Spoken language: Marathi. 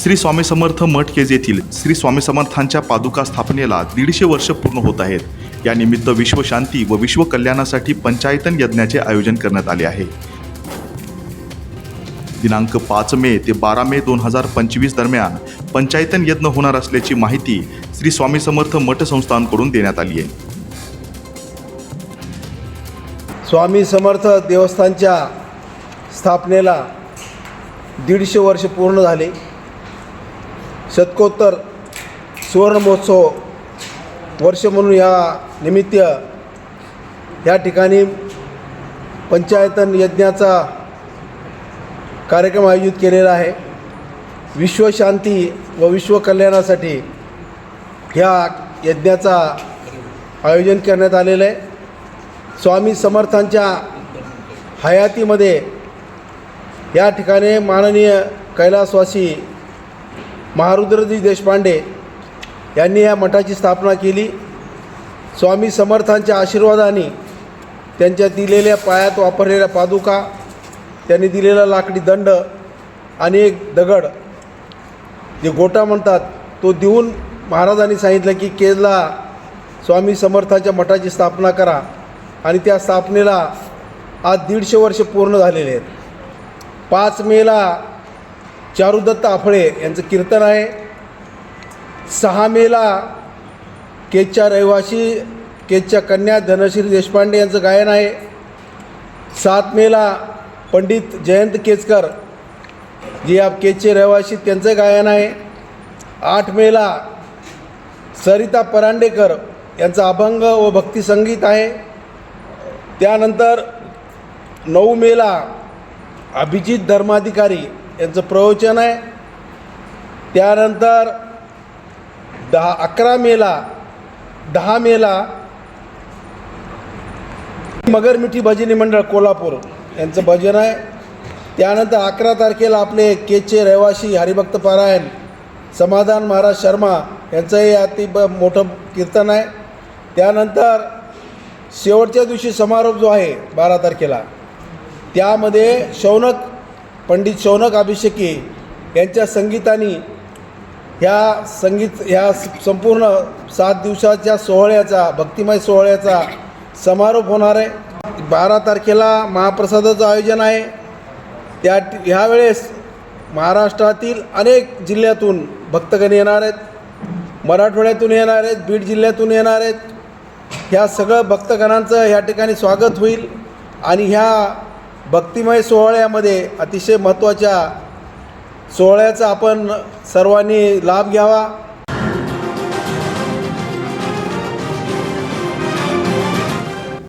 श्री स्वामी समर्थ मठ केज येथील श्री स्वामी समर्थांच्या पादुका स्थापनेला दीडशे वर्ष पूर्ण होत आहेत. यानिमित्त विश्वशांती व विश्व कल्याणासाठी पंचायतन यज्ञाचे आयोजन करण्यात आले आहे. दिनांक पाच मे ते बारा मे दोन हजार पंचवीस दरम्यान पंचायतन यज्ञ होणार असल्याची माहिती श्री स्वामी समर्थ मठ संस्थांकडून देण्यात आली आहे. स्वामी समर्थ देवस्थानच्या स्थापनेला दीडशे वर्ष पूर्ण झाले. शतकोत्तर सुवर्ण महोत्सव वर्ष म्हणून या निमित्त या ठिकाणी पंचायतन यज्ञाचा कार्यक्रम आयोजित केलेला आहे. विश्वशांती व विश्व कल्याणासाठी ह्या यज्ञाचा आयोजन करण्यात आलेलं आहे. स्वामी समर्थांच्या हयातीमध्ये या ठिकाणी माननीय कैलासवासी महारुद्रजी देशपांडे यांनी या मठाची स्थापना केली. स्वामी समर्थांच्या आशीर्वादाने त्यांच्या दिलेल्या पायात वापरलेल्या पादुका त्यांनी दिलेला लाकडी दंड आणि एक दगड जे गोटा म्हणतात तो देऊन महाराजांनी सांगितलं की केजला स्वामी समर्थाच्या मठाची स्थापना करा आणि त्या स्थापनेला आज दीडशे वर्ष पूर्ण झालेले आहेत. पाच मेला चारुदत्त आफळे यांचं कीर्तन आहे. सहा मेला केजच्या रहिवासी केजच्या कन्या धनश्री देशपांडे यांचं गायन आहे. सात मेला पंडित जयंत केजकर जे या केजचे रहिवासी त्यांचं गायन आहे. आठ मेला सरिता परांडेकर यांचं अभंग व भक्तिसंगीत आहे. त्यानंतर नऊ मेला अभिजित धर्माधिकारी यांचं प्रवचन आहे. त्यानंतर दहा अकरा मेला दहा मेला मगर मिठी भजनी मंडळ कोल्हापूर यांचं भजन आहे. त्यानंतर अकरा तारखेला आपले केचे रहिवासी हरिभक्त पारायण समाधान महाराज शर्मा यांचंही अति ब मोठं कीर्तन आहे. त्यानंतर शेवटच्या दिवशी समारोप जो आहे बारा तारखेला त्यामध्ये शौनक पंडित शौनक अभिषेकी यांच्या संगीताने ह्या संगीत ह्या संपूर्ण सात दिवसाच्या सोहळ्याचा भक्तिमय सोहळ्याचा समारोप होणार आहे. बारा तारखेला महाप्रसादाचं आयोजन आहे. त्या ह्यावेळेस महाराष्ट्रातील अनेक जिल्ह्यातून भक्तगण येणार आहेत. मराठवाड्यातून येणार आहेत बीड जिल्ह्यातून येणार आहेत. ह्या सगळं भक्तगणांचं ह्या ठिकाणी स्वागत होईल. आणि ह्या भक्तिमय सोहळ्यामध्ये अतिशय महत्त्वाच्या सोहळ्याचा आपण सर्वांनी लाभ घ्यावा.